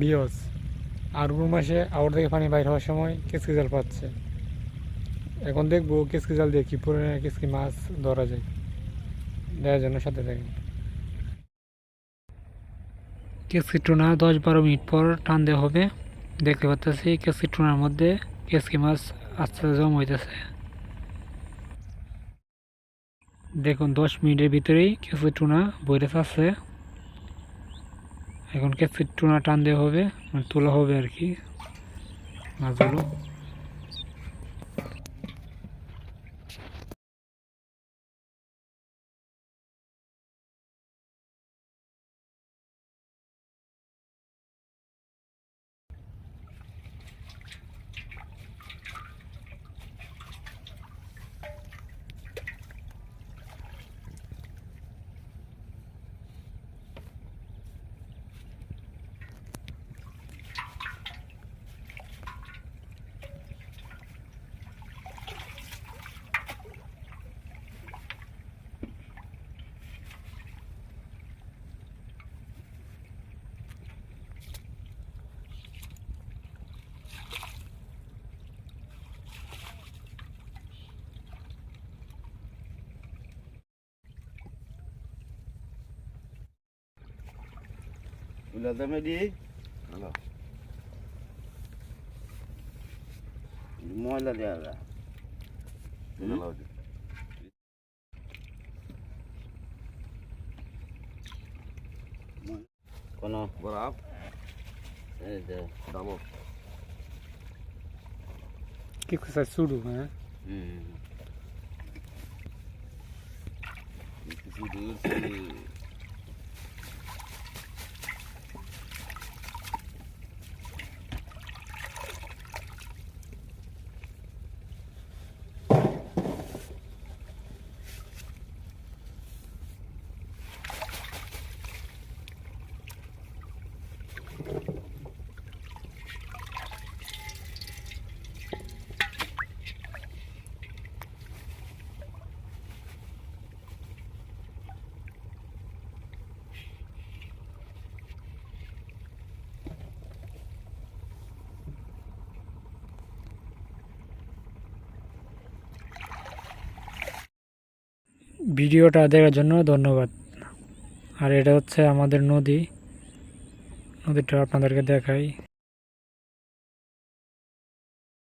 বিয়স। আর কোন মাসে আউট থেকে পানি বাইর হওয়ার সময় কিসকি জাল পাচ্ছে। এখন দেখব কেসকি জাল দিয়ে কি পরিমাণে কিসকি মাছ ধরা যায়। দেওয়ার জন্য সাথে থাকেন কেসকি টুনা দশ বারো মিনিট পর টান দেওয়া হবে। দেখতে পাচ্ছি কেসকি টুনার মধ্যে কেসকি মাছ আস্তে আস্তে জম হইতেছে। দেখুন, দশ মিনিটের ভিতরেই কেসকি টুনা বইরে আছে এখন কেসকি টুনা টান দেওয়া হবে মানে তোলা হবে আর কি। মাছগুলো। O também ali. Olha lá. Molha ali Olha lá, olha. é Berapa? Ada. Kamu. Que coisa surdo né? Hum. Suru, suru. ভিডিওটা দেখার জন্য ধন্যবাদ। আর এটা হচ্ছে আমাদের নদী। নদীটা আপনাদেরকে দেখাই।